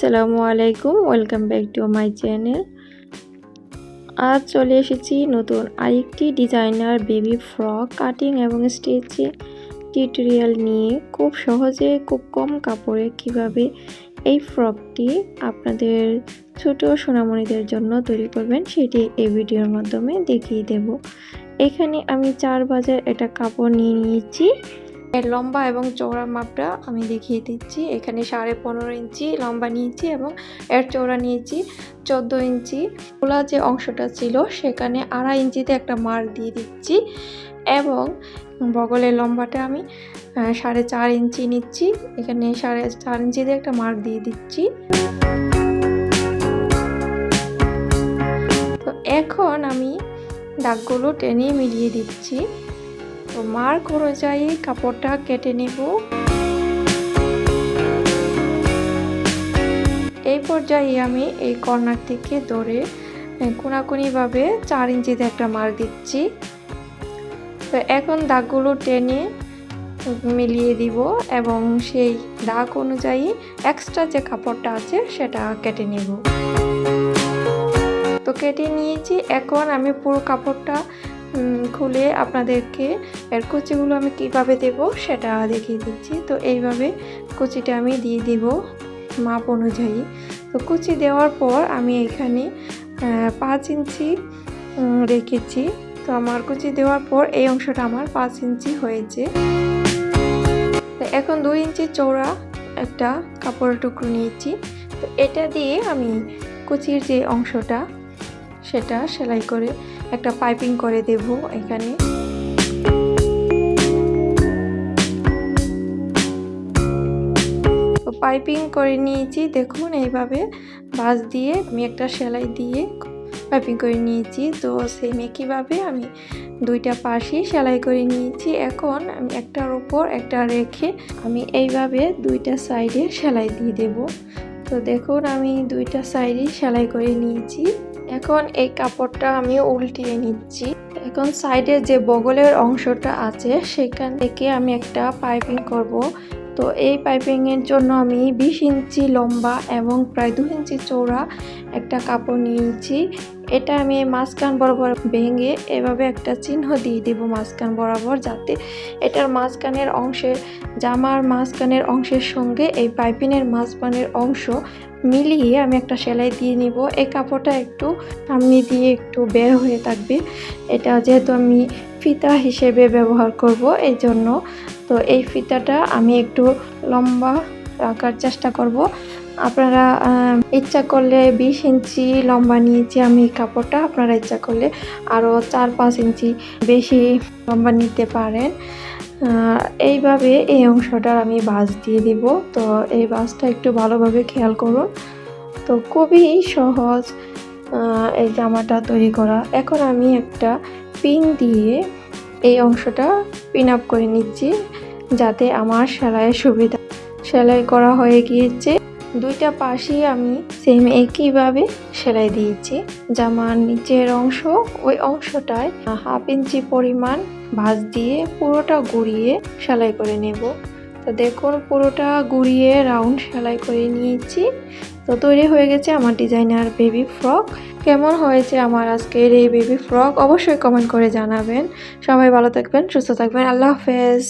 আসসালামু আলাইকুম, welcome back to my channel. আজ চলে এসেছি নতুন আরেকটি ডিজাইনার বেবি ফ্রক কাটিং এবং স্টিচিং টিউটোরিয়াল নিয়ে। খুব সহজে, খুব কম কাপড়ে কীভাবে এই ফ্রকটি আপনাদের ছোট সোনামণিদের জন্য তৈরি করবেন সেটি এই ভিডিওর মাধ্যমে দেখিয়ে দেব। এখানে আমি চার বাজার এটা কাপড় নিয়ে নিয়েছি। এর লম্বা এবং চওড়া মাপটা আমি দেখিয়ে দিচ্ছি। এখানে সাড়ে পনেরো ইঞ্চি লম্বা নিয়েছি এবং এর চওড়া নিয়েছি চোদ্দ ইঞ্চি। খোলা যে অংশটা ছিল, সেখানে আড়াই ইঞ্চিতে একটা মার্ক দিয়ে দিচ্ছি এবং বগলের লম্বাটা আমি সাড়ে চার ইঞ্চি নিচ্ছি। এখানে সাড়ে চার ইঞ্চিতে একটা মার্ক দিয়ে দিচ্ছি। তো এখন আমি দাগগুলো টেনে মিলিয়ে দিচ্ছি। তো মার্ক অনুযায়ী কাপড়টা কেটে নেব। এই পর্যায়ে আমি এই কর্নার থেকে ধরে কোনাকুনিভাবে চার ইঞ্চিতে একটা মার্ক দিচ্ছি। তো এখন দাগগুলো টেনে মিলিয়ে দিব এবং সেই দাগ অনুযায়ী এক্সট্রা যে কাপড়টা আছে সেটা কেটে নেব। তো কেটে নিয়েছি, এখন আমি পুরো কাপড়টা খুলে আপনাদেরকে এর কুচিগুলো আমি কীভাবে দেব সেটা দেখিয়ে দিচ্ছি। তো এইভাবে কুচিটা আমি দিয়ে দিব মাপ অনুযায়ী। তো কুচি দেওয়ার পর আমি এখানে পাঁচ ইঞ্চি রেখেছি। তো আমার কুচি দেওয়ার পর এই অংশটা আমার পাঁচ ইঞ্চি হয়েছে। এখন দুই ইঞ্চি চৌড়া একটা কাপড়ের টুকরো নিয়েছি। তো এটা দিয়ে আমি কুচির যে অংশটা সেটা সেলাই করে একটা পাইপিং করে দেব এখানে। পাইপিং করে নিয়েছি, দেখুন এইভাবে বাস দিয়ে আমি একটা সেলাই দিয়ে পাইপিং করে নিয়েছি। তো সেম একইভাবে আমি দুইটা পাশই সেলাই করে নিয়েছি। এখন আমি একটার উপর একটা রেখে আমি এইভাবে দুইটা সাইডে সেলাই দিয়ে দেব। তো দেখুন আমি দুইটা সাইডে সেলাই করে নিয়েছি। এখন এই কাপড়টা আমি উল্টিয়ে নিচ্ছি। এখন সাইডে যে বগলের অংশটা আছে, সেখান থেকে আমি একটা পাইপিং করব। তো এই পাইপিংয়ের জন্য আমি বিশ ইঞ্চি লম্বা এবং প্রায় দু ইঞ্চি চৌড়া একটা কাপড় নিয়েছি এটা আমি মাঝখান বরাবর ভেঙে এভাবে একটা চিহ্ন দিয়ে দেবো মাঝখান বরাবর, যাতে এটার মাঝখানের অংশের জামার মাঝখানের অংশের সঙ্গে এই পাইপিংয়ের মাঝখানের অংশ মিলিয়ে আমি একটা সেলাই দিয়ে নিব। এই কাপড়টা একটু সামনে দিয়ে একটু বের হয়ে থাকবে। এটা যেহেতু আমি ফিতা হিসেবে ব্যবহার করব এই জন্য তো এই ফিতাটা আমি একটু লম্বা রাখার চেষ্টা করব। আপনারা ইচ্ছা করলে বিশ ইঞ্চি লম্বা নিয়েছি আমি কাপড়টা। আপনারা ইচ্ছা করলে আরও চার পাঁচ ইঞ্চি বেশি লম্বা নিতে পারেন। এইভাবে এই অংশটার আমি বাজ দিয়ে দিব। তো এই বাজটা একটু ভালোভাবে খেয়াল করুন। তো খুবই সহজ এই জামাটা তৈরি করা। এখন আমি একটা পিন দিয়ে এই অংশটা পিন আপ করে নিচ্ছি, যাতে আমার সেলাইয়ের সুবিধা, সেলাই করা হয়ে গিয়েছে। দুইটা পাশেই আমি সেম একইভাবে সেলাই দিয়েছি। জামার নিচের অংশ ওই অংশটায় হাফ ইঞ্চি পরিমাণ ভাঁজ দিয়ে পুরোটা গুড়িয়ে সেলাই করে নেব। তো দেখুন, পুরোটা গুড়িয়ে রাউন্ড সেলাই করে নিয়েছি। তো তৈরি হয়ে গেছে আমার ডিজাইনার বেবি ফ্রক কেমন হয়েছে আমার আজকের এই বেবি ফ্রক অবশ্যই কমেন্ট করে জানাবেন। সবাই ভালো থাকবেন, সুস্থ থাকবেন। আল্লাহ হাফেজ।